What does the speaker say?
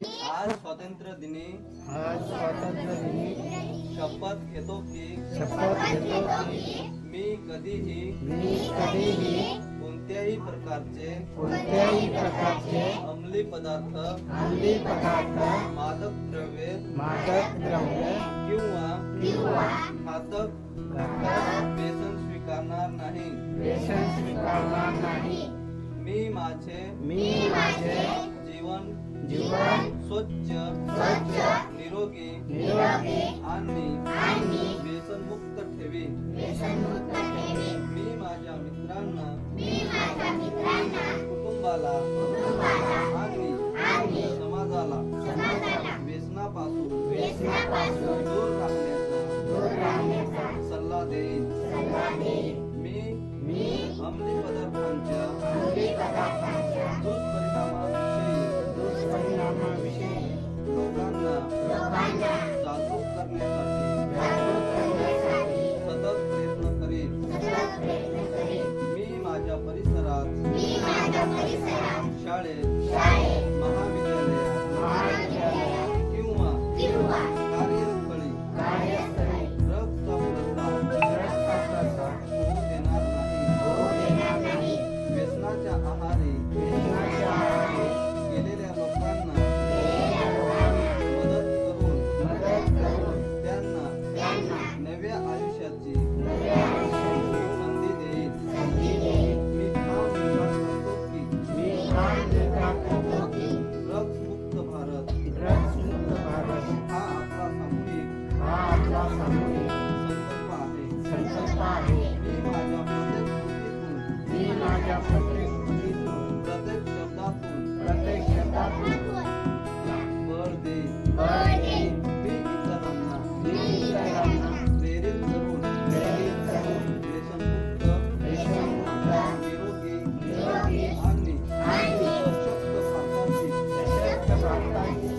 आज स्वातंत्र्य दिनी आज स्वातंत्र्य दिनी शपथ घेतो की शपथ घेतो की मी कधीही मी कधीही कोणत्याही प्रकारचे कोणत्याही प्रकारचे अंमली पदार्थ अंमली पदार्थ मादक द्रव्ये मादक द्रव्य किंवा घातक घातक व्यसन स्वीकारणार नाही. व्यसन स्वीकारणार नाही. मी माझे मी जीवन जीवन स्वच्छ स्वच्छ निरोगी निरोगी आणि आणि व्यसनमुक्त ठेवी. व्यसनमुक्त ठेवे. मी माझ्या मित्रांना मी माझ्या मित्रांना कुटुंबाला कुटुंबाला आणि समाजाला समाजाला व्यसनापासून व्यसनापासून दूर राहण्याचा दूर राहण्याचा सल्ला देईन. सल्ला देईन. मी मी अंमली पदार्थांच्या i'm पाहे मी माझ्या प्रत्येक कृतीतून मी माझ्या प्रत्येक कृतीतून प्रत्येक शब्दातून प्रत्येक शब्दातून बळ दे बळ दे मी इतरांना मी इतरांना प्रेरित करून प्रेरित करून व्यसनमुक्त व्यसनमुक्त निरोगी निरोगी आणि आणि सशक्त भारताची सशक्त भारताची